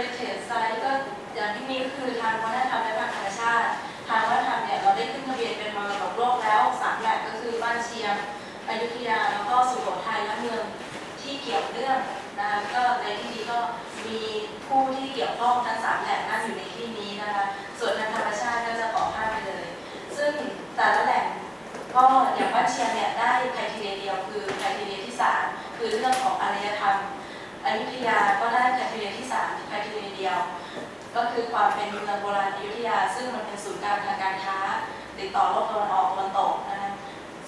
heritage site ก็อย่างที่มีก็คือทางวัฒนธรรมและทางธรรมชาติ ทางวัฒนธรรมเนี่ยเราได้ขึ้นทะเบียนเป็นมรดกโลกแล้วสามแหล่งก็คือบ้านเชียงอยุธยาแล้วก็สุโขทัยและเมืองที่เกี่ยวเนื่องนะคะก็ในที่นี้ก็มีผู้ที่เกี่ยวข้องทั้งสามแหล่งนั่นอยู่ในที่นี้นะคะส่วนทางธรรมชาติก็จะขอพลาดไปเลย ซึ่งแต่ละแหล่งก็อย่างบ้านเชียงเนี่ยได้ไครทีเรียเดียวคือไครทีเรียที่สามคือเรื่องของอารยธรรม อยุธยาก็ได้ไครทีเรียที่สามไครทีเรียเดียว ก็คือความเป็นเมืองโบราณอยุธยา ซึ่งมันเป็นศูนย์กลางทางการค้า ติดต่อโลกตะวันออกตะวันตกนะคะ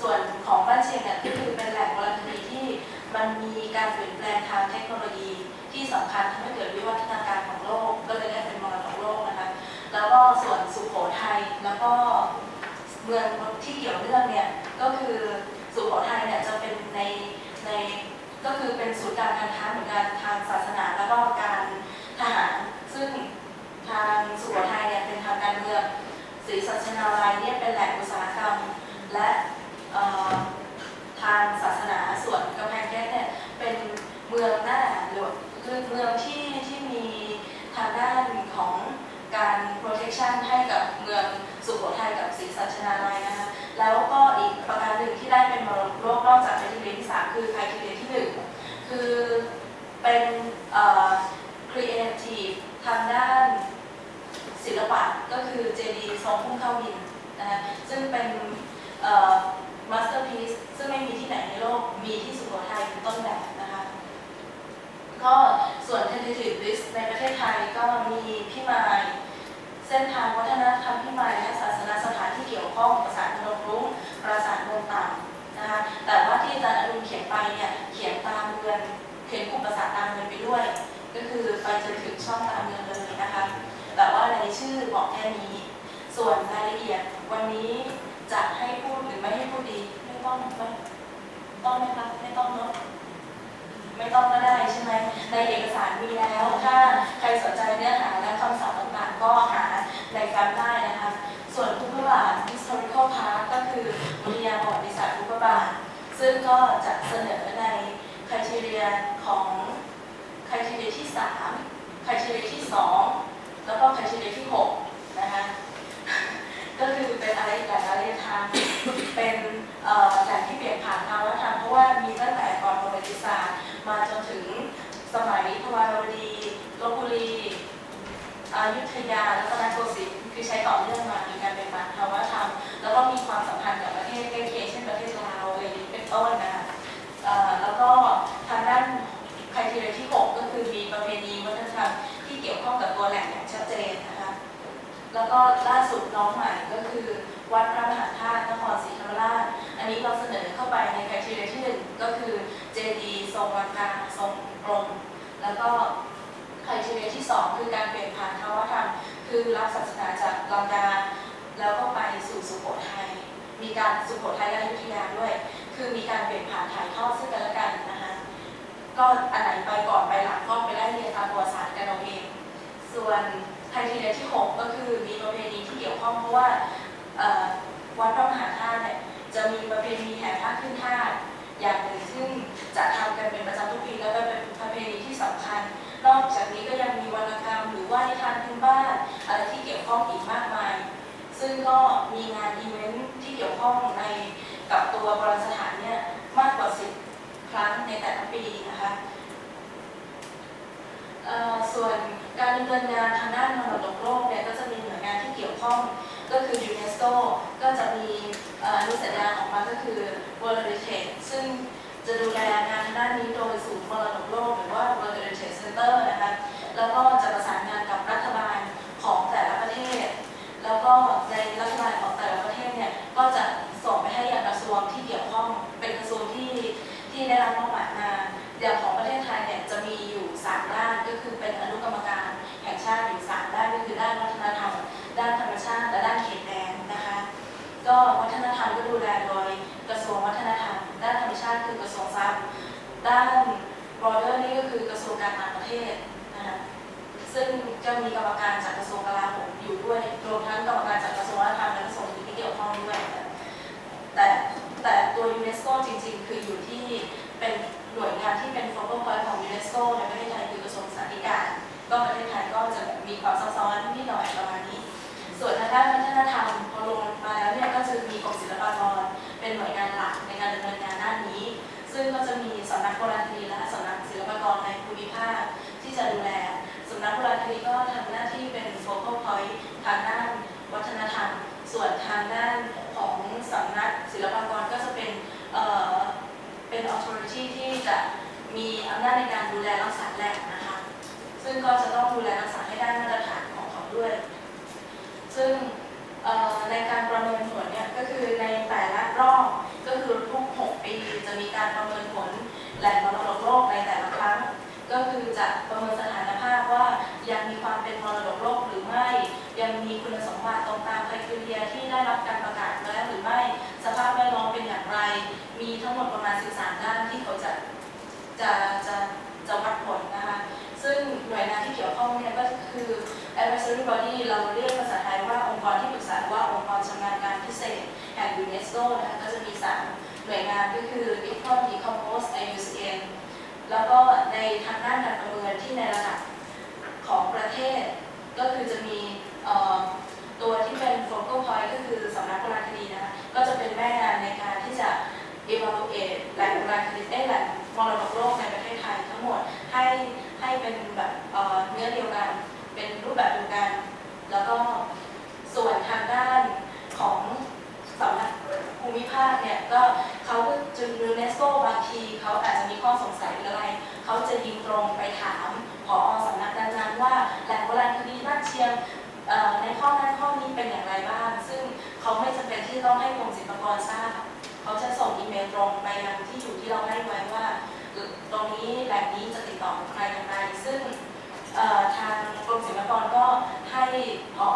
ส่วนของบ้านเชียงเนี่ยก็คือเป็นแหล่งโบราณคดีที่มันมีการเปลี่ยนแปลงทางเทคโนโลยีที่สำคัญทำให้เกิดวิวัฒนาการของโลก ก็เลยได้เป็นมรดกโลกนะคะแล้วก็ส่วนสุโขทัยแล้วก็เมืองที่เกี่ยวเนื่องเนี่ยก็คือสุโขทัยเนี่ยจะเป็นในในก็คือ เป็นศูนย์กลางการค้าเหมือนกันทางศาสนาแล้วก็การทหาร ซึ่งทางสุโขทัยเนี่ยเป็นทางการเมืองศรีสัชนาลัยเนี่ยเป็นแหล่งอุตสาหกรรม และทางศาสนาส่วนกำแพงเพชรเนี่ยเป็นเมืองหน้าหรือคือเมืองที่ที่มีทางด้านของการ protection ให้กับเมืองสุโขทัยกับศรีสัชนาลัยนะคะแล้วก็อีกประการหนึ่งที่ได้เป็นมรดกโลกนอกจากไครทีเรียที่สามคือไครทีเรียที่หนึ่ง คือเป็นเอ่อ creative ทางด้านศิลปะก็คือเจดีทรงพุ่งเข้าวินนะคะซึ่งเป็นเอ่อ masterpiece ซึ่งไม่มีที่ไหนในโลก มีที่สุโขทัยเป็นต้นแบบนะคะก็ส่วน tentative list ในประเทศไทยก็มีพี่มาย ก็คือไปจนถึงช่องตามเมืองเลยนะคะ แต่ว่าในชื่อบอกแค่นี้ ส่วนรายละเอียดวันนี้จะให้พูดหรือไม่ให้พูดดีไม่ต้องไม่ต้องไหมคะไม่ต้องเนาะไม่ต้องก็ได้ใช่ไหมในเอกสารมีแล้ว ถ้าใครสนใจเนื้อหาและคำศัพท์ต่างๆก็หาในการได้นะคะ ส่วนภูพระบาท historical park ก็คืออุทยานประวัติศาสตร์ภูพระบาทซึ่งก็จะเสนอในครทีเรียของ ครทีเรียที่3ครทีเรียที่2แล้วก็ครทีเรียที่6นะคะก็คือเป็นอะไรแหลายอะไรทางเป็นเอ่อแหล่งที่เปลี่ยนผ่านทางวัฒนธรรมเพราะว่ามีตั้งแต่ก่อนประวัติศาสตร์มาจนถึงสมัยทวารวดีลบบุรีอยุธยาและก็นโกสินทร์คือใช้ต่อเนื่องมามีการเป็นมาทางวัฒนธรรม แล้วก็มีความสัมพันธ์กับประเทศใกล้เคียงเช่นประเทศลาวอะไรอย่างนี้เป็นต้นนะคะแล้วก็ ใครทีเรียที่ 6 ก็คือมีประเพณีวัฒนธรรมที่เกี่ยวข้องกับตัวแหล่งอย่างชัดเจนนะคะแล้วก็ล่าสุดน้องใหม่ก็คือวัดพระมหาธาตุนครศรีธรรมราช อันนี้เราเสนอเข้าไปในครทีเรียที่หนึ่งก็คือเจดีทรงลังกาทรงกลมแล้วก็ครทีเรียที่สองคือการเปลี่ยนผ่านทวธรรม คือรับศาสนาจากลังกาแล้วก็ไปสู่สุโขทัยมีการสุโขทัยและอยุธยาด้วย คือมีการเปลี่ยนผ่านถ่ายทอดซึ่งกันและกันนะคะ ก็อันไหนไปก่อนไปหลังก็ไปไล่เรียนตามประวัติศาสตร์กันเอาเอง ส่วนไทยทีเดียที่ 6 ก็คือมีประเพณีที่เกี่ยวข้องเพราะว่าวัดพระมหาธาตุเนี่ยจะมีประเพณีแห่ผ้าขึ้นธาตุอย่างหนึ่งซึ่งจะทำกันเป็นประจำทุกปีแล้วก็เป็นประเพณีที่สำคัญ นอกจากนี้ก็ยังมีวรรณกรรมหรือว่านิทานพื้นบ้านอะไรที่เกี่ยวข้องอีกมากมาย ซึ่งก็มีงานอีเวนท์ที่เกี่ยวข้องในกับตัวโบราณสถานเนี่ยมากกว่า 10 ครั้งในแต่ละปีนะคะส่วนการดำเนินงานทางด้านมรดกโลกเนี่ยก็จะมีหน่วยงานที่เกี่ยวข้องก็คือยูเนสโกก็จะมีอนุสัญญาออกมาก็คือ World Heritage ซึ่งจะดูแลงานทางด้านนี้โดยศูนย์มรดกโลก หรือว่า World Heritage Center นะคะแล้วก็จะประสานงานกับรัฐบาลของแต่ละประเทศ แล้วก็ในรัฐบาลของแต่ละประเทศเนี่ยก็จะ ได้รับมอบหมายมาอย่างของประเทศไทยเนี่ยจะมีอยู่ 3 ด้านก็คือเป็นอนุกรรมการแห่งชาติอยู่ 3 ด้านก็คือด้านวัฒนธรรม ด้านธรรมชาติ และด้านเขตแดนนะคะ ก็วัฒนธรรมก็ดูแลโดยกระทรวงวัฒนธรรม ด้านธรรมชาติคือกระทรวงทรัพย์ ด้าน border นี่ก็คือกระทรวงการต่างประเทศนะคะซึ่งจะมีกรรมการ โลพอยของยูเนสโกในประเทศไทยคือกระทรวงสาธารณการก็ประเทศไทยก็จะมีความซับซ้อนที่หน่อยประมาณนี้ ส่วนทางด้านวัฒนธรรมพอลงมาแล้วเนี่ยก็จะมีกรมศิลปากรเป็นหน่วยงานหลักในการดำเนินงานด้านนี้ ซึ่งก็จะมีสำนักโบราณคดีและสำนักศิลปากรในภูมิภาคที่จะดูแลสำนักโบราณคดีก็ทำหน้าที่เป็นโฟกัสพอยทางด้านวัฒนธรรม ส่วนทางด้านของสำนักศิลปากรก็จะเป็นเอ่อเป็นออโตเรตี้ที่จะ มีอำนาจในการดูแลรักษาแหล่งนะคะ ซึ่งก็จะต้องดูแลรักษาให้ได้มาตรฐานของเขาด้วย ซึ่งในการประเมินผลเนี่ยก็คือในแต่ละรอบก็คือทุก 6 ปีจะมีการประเมินผลแหล่งมรดกโลกในแต่ละครั้ง ก็คือจะประเมินสถานภาพว่ายังมีความเป็นมรดกโลกหรือไม่ ยังมีคุณสมบัติตรงตามคุณเรียที่ได้รับการประกาศแล้วหรือไม่สภาพแว ยูเนสโกนะคะก็จะมี3หน่วยงานก็คือ ICOM Decompose IUCN แล้วก็ในทางด้านการประเมินที่ในระดับของประเทศ ก็คือจะมีเอ่อตัวที่เป็น focal point ก็คือสำนักโบราณคดีนะคะ ก็จะเป็นแม่งานในการที่จะ evaluate แหล่งโบราณคดีเอ้ยแหล่งมรดกโลกในประเทศไทยทั้งหมด ให้ให้เป็นแบบเอ่อเนื้อเดียวกัน เป็นรูปแบบเดียวกัน แล้วก็ส่วนทางด้านของสำนักภูมิภาคเนี่ยก็เขาก็จึงยูเนสโกบางทีเขาอาจจะมีข้อสงสัยหรืออะไร เขาจะยิงตรงไปถามผอสำนักนั้นๆว่าแหล่งโบราณค ดีบ้านในข้อนั้นข้อนี้เป็นอย่างไรบ้าง ซึ่งเขาไม่จำเป็นที่ต้องให้กรมศิลปากรทราบ เขาจะส่งอีเมลตรงไปยังที่อยู่ที่เราให้ไว้ว่า ตรงนี้แหล่งนี้จะติดต่อใครอย่างไร ซึ่งทางกรมศิลปากรก็ให้พอ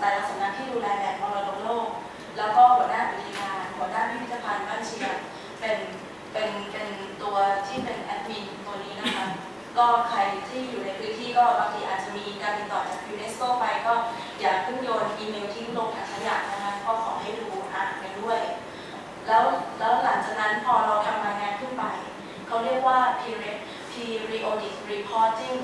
แต่ละสำนักที่ดูแลแหล่งมรดกโลก แล้วก็หัวหน้าอุทยานหัวหน้าพิพิธภัณฑ์บ้านเชียงเป็นเป็นเป็นตัวที่เป็นแอดมินตัวนี้นะคะ ก็ใครที่อยู่ในพื้นที่ก็บ อย่าเพิ่งโยนอีเมลทิ้งลงถังขยะนะคะก็ขอให้ดูอ่านกันด้วย แล้วแล้วหลังจากนั้นพอเราทำรายงานขึ้นไปเขาเรียกว่า period periodic reporting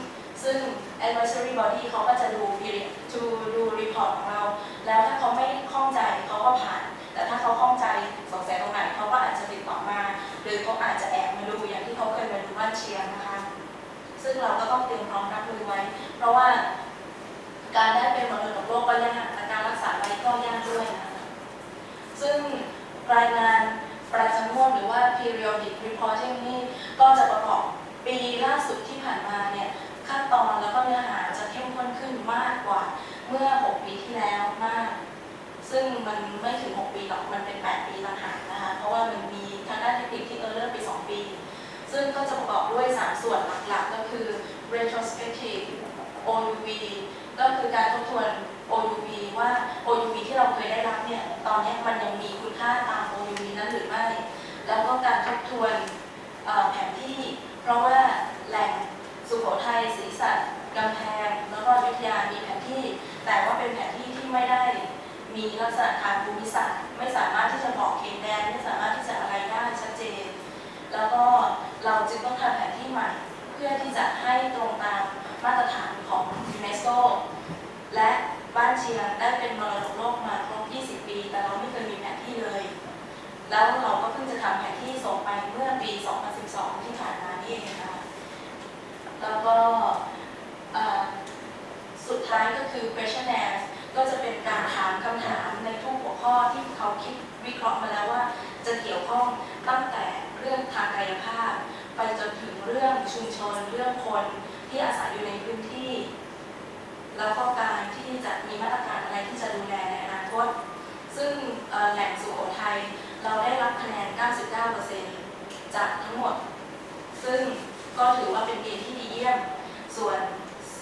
ซึ่ง advisory body เขาก็จะดู period to ดู report ของเรา แล้วถ้าเขาไม่ข้องใจเขาก็ผ่าน แต่ถ้าเขาข้องใจสงสัยตรงไหนเขาก็อาจจะติดต่อมา หรือเขาอาจจะแอบมาดูอย่างที่เขาเคยมาดูบ้านเชียงนะคะ ซึ่งเราก็ต้องเตรียมพร้อมรับมือไว้ เพราะว่า การได้เป็นมรดกโลกก็ยากและการรักษาไว้ก็ยากด้วยนะซึ่งรายงานประจำงวดหรือว่า periodic reporting นี่ก็จะประกอบปีล่าสุดที่ผ่านมาเนี่ยขั้นตอนแล้วก็เนื้อหาจะเข้มข้นขึ้นมากกว่าเมื่อ 6 ปีที่แล้วมาก ซึ่งมันไม่ถึง 6 ปีหรอกมันเป็น 8 ปีต่างหากนะคะเพราะว่ามันมีทางด้านเทคนิคที่เออเริ่มไป 2 ปี ซึ่งก็จะประกอบด้วย 3 ส่วนหลักๆ ก็คือ retrospective OUV ก็คือการทบทวน OUV ว่า OUV ที่เราเคยได้รับเนี่ย ตอนนี้มันยังมีคุณค่าตาม OUV นั้นหรือไม่ แล้วก็การทบทวนแผนที่ เพราะว่าแหล่งสุโขทัยศรีสัตกำแพง แล้วก็วิทยามีแผนที่ แต่ว่าเป็นแผนที่ที่ไม่ได้มีลักษณะทางภูมิศาสตร์ไม่สามารถที่จะบอกเขตแดน ไม่สามารถที่จะอะไรได้ชัดเจน แล้วก็เราจึงต้องทำแผนที่ใหม่ เพื่อที่จะให้ตรงตามมาตรฐานของยูเนสโก และบ้านเชียงได้เป็นมรดกโลกมาครบ 20 ปี แต่เราไม่เคยมีแผนที่เลย แล้วเราก็เพิ่งจะทำแผนที่ส่งไปเมื่อปี 2012 ที่ผ่านมานี่เองนะคะแล้วก็เอ่อสุดท้ายก็คือ questionnaire ก็จะเป็นการถามคำถามในทุกหัวข้อที่เขาคิดวิเคราะห์มาแล้วว่า จะเกี่ยวข้องตั้งแต่เรื่องทางกายภาพ ไปจนถึงเรื่อง ชุมชน เรื่องคนที่อาศัยอยู่ในพื้นที่ แล้วก็การที่จะมีมาตรการอะไรที่จะดูแลในอนาคต ซึ่งแหล่งสุโขทัยเราได้รับคะแนน 99%จากทั้งหมด ซึ่งก็ถือว่าเป็นเกณฑ์ที่ดีเยี่ยม ส่วน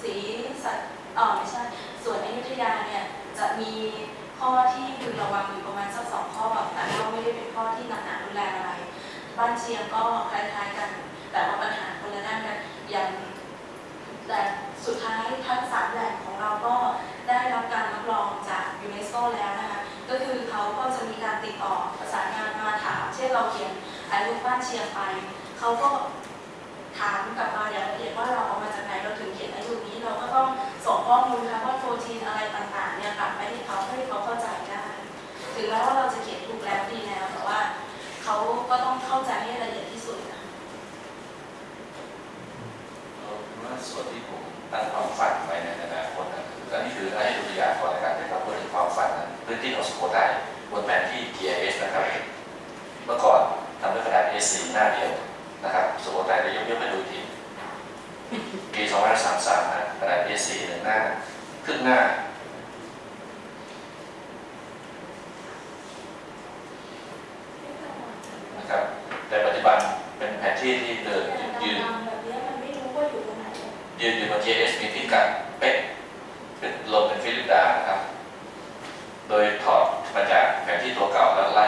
ศรีสัตเออไม่ใช่ ส่วนอยุธยาเนี่ยจะมีข้อที่พึงระวังอยู่ประมาณสักสองข้อแต่ก็ไม่ได้เป็นข้อที่หนักหนารุนแรงอะไร บ้านเชียงก็คล้ายๆกัน แต่ว่าปัญหา อย่างแต่สุดท้ายทั้งสามแหล่งของเราก็ได้รับการรับรองจากยูเนสโกแล้วนะคะก็คือเขาก็จะมีการติดต่อประสานงานมาถามเช่นเราเขียนอายุบ้านเชียงไปเขาก็ถามกลับมาอย่างละเอียดว่าเราเอามาจากไหนเราถึงเขียนอายุนี้เราก็ต้องส่งข้อมูลคาร์บอนโปรตีนอะไรต่างๆเนี่ยกลับไปให้เขาให้เขาเข้าใจได้ถึงแม้ว่าเราจะเขียนถูกแล้วดีแล้วแต่ว่าเขาก็ต้องเข้าใจให้ละเอียด ส่วนที่ผมตั้งความฝันไว้ในอนาคตนะก็นี่คือให้ดูตัวอย่างก่อนนะครับเป็นคาพูดถึงความฝันนะพื้นที่ของสุโขทัยบนแผนที่ GIS นะครับ เมื่อก่อนทำด้วยกระดาษ A4 หน้าเดียวนะครับสุโขทัยได้ยกยิ่งไปดูทีปี2533นะกระดาษ A4 หนึ่งหน้าครึ่งหน้านะครับแต่ปัจจุบันเป็นแผนที่ที่เดิน ยืนอยู่บน JS มีพิกัดเป๊ะเป็นลมเป็นฟิลิปดาครับ โดยถอดมาจากแผนที่ตัวเก่าแล้วไล่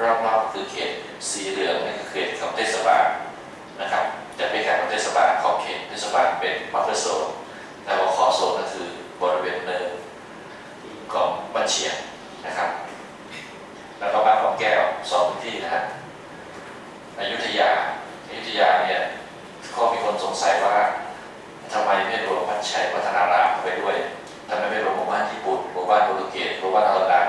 รอบๆคือเขตสีเหลืองนี่คือเขตของเทศบาลนะครับจะเป็นการของเทศบาลขอบเขตเทศบาลเป็นบัฟเฟอร์โซนแต่ว่าขอโซนก็คือบริเวณเนินของบัาเชียงนะครับ แล้วก็บานของแก้วสองพื้นที่นะครับอยุธยาอยุธยาเนี่ยก็มีคนสงสัยว่าทำไมไม่รวมบัานชัยวัฒนารามไปด้วยทำไมไม่รวมหมู่บ้านญี่ปุ่นหมู่บ้านโปรตุเกสหมู่บ้านออดา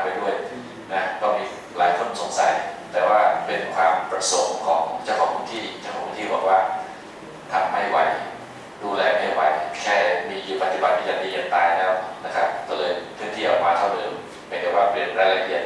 สงค์ของเจ้าของพื้นที่เจ้าของพื้นที่บอกว่าทำไม่ไหวดูแลไม่ไหวแค่มีอยู่ปฏิบัติยันดียันตายแล้วนะครับ ก็เลยพื้นที่ออกมาเท่าเดิมเป็นแต่ว่าเปลี่ยนรายละเอียด